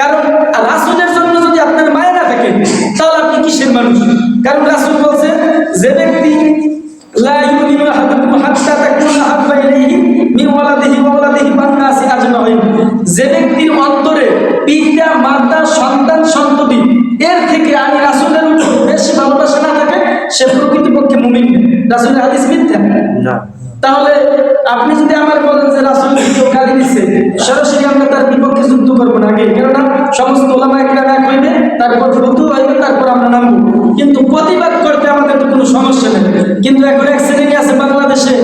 কারণ রাসূলের জন্য যদি আপনার মায়া থাকে তাহলে আপনি কিসের মানুষ? কারণ রাসূল বলছে, যে ব্যক্তি যে ব্যক্তির অন্তরে পিতা, মাতা, সন্তান, সন্ততি, এর থেকে আমি রাসূলের বেশি ভালোবাসা না থাকে, সে প্রকৃতপক্ষে মুমিন। রাসূলের হাদিস মিথ্যা? না। তাহলে আপনি যদি আমার বলেন যে রাসুল গালি দিচ্ছে সরাসরি আমরা তার বিপক্ষে যুদ্ধ করব না আগে। কেননা সমস্ত ওলামা একরাম এক হইবে, তারপর ফতু হইবে, তারপর আমরা নামবো। কিন্তু প্রতিবাদ করতে আমাদের তো কোনো সমস্যা নেই। কিন্তু এখন এক শ্রেণি আছে বাংলাদেশে,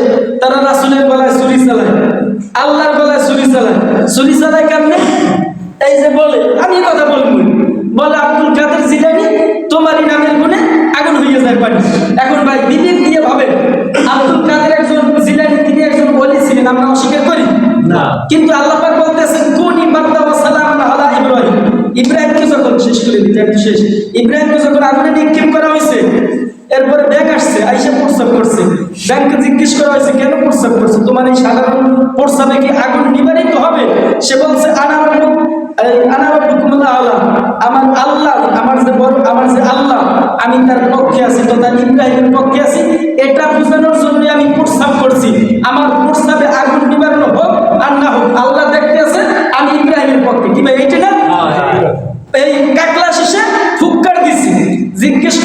তারা রাসুলের গলায় ছুরি চালায়। আল্লাহর গলায় ছুরি চালায়। ছুরি চালায় কেমনে? এই যে বলে, আমি কথা বলব। বলে আব্দুল কাদের জিলানি, তোমারই নামের গুণে আগুন হয়ে যায় পানি। এখন ভাই বিবেক দিয়ে ভাবে আব্দুল কাদের একজন জিলানি তিনি একজন বলি ছিলেন আমরা অস্বীকার করি না। কিন্তু আল্লাহ পাক বলতেছেন, কোন সালাম আলা ইব্রাহিম। ইব্রাহিমকে যখন শেষ করে একটু শেষ। যখন আগুনে নিক্ষেপ করা হয়েছে, এরপরে ব্যাগ আসছে, আইসা প্রস্তাব করছে। জিজ্ঞেস করা হয়েছে, কেন প্রস্তাব করছে? তোমার এই সাধারণ প্রস্তাবে কি আগুন নিবারিত হবে? সে বলছে আনার আল্লাহ আমার আল্লাহ, আমার যে আমার যে আল্লাহ, আমি তার পক্ষে আছি, তথা ইব্রাহিমের পক্ষে আছি। এটা বোঝানোর জন্য আমি প্রস্তাব করছি।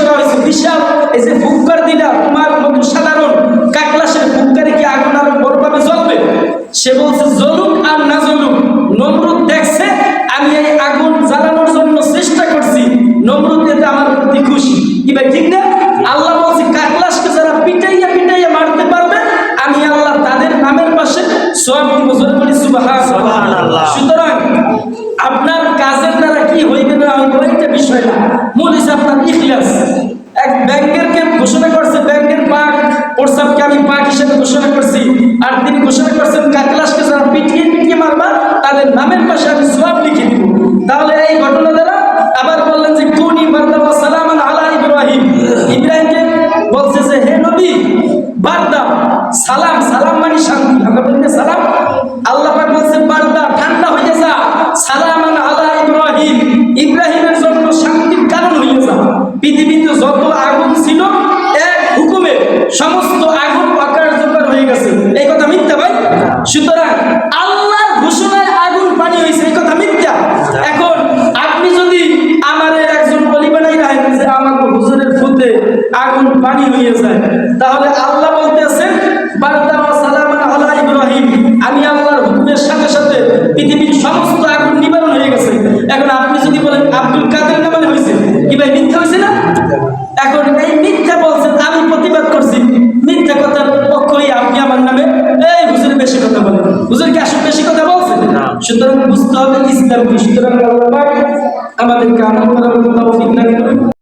করা হয়েছে বিশাল এই যে ফুক্কার দিলা বিষয় না মূল হচ্ছে আপনার ইখলাস। এক ব্যাংকের কে ঘোষণা করছে, ব্যাংকের পাক প্রস্তাবকে আমি পাক হিসেবে ঘোষণা করছি। আর তিনি ঘোষণা করছেন কাকলাসকে যারা পিটিয়ে সুতরাং আল্লাহর ঘোষণায় আগুন পানি হয়েছে, এই কথা মিথ্যা। এখন আপনি যদি আমার একজন বলি বানাই রাখেন যে আমার হুজুরের ফুতে আগুন পানি হয়ে যায়, তাহলে আল্লাহ আলা ইব্রাহিম। আমি আল্লাহর হুকুমের সাথে সাথে পৃথিবীর সমস্ত আগুন নিবারণ হয়ে গেছে। এখন আপনি যদি বলেন, আব্দুল কাদের নামে হয়েছে। কি ভাই, মিথ্যা হয়েছে না? এখন এই মিথ্যা বলছেন, আমি প্রতিবাদ করছি। মিথ্যা কথার পক্ষই আপনি আমার নামে এই হুজুর বেশি কথা বলেন হুজুর কি আসলে বেশি কথা বলছেন না। সুতরাং বুঝতে হবে ইসলাম সুতরাং আমাদেরকে আমল করার তৌফিক করুন।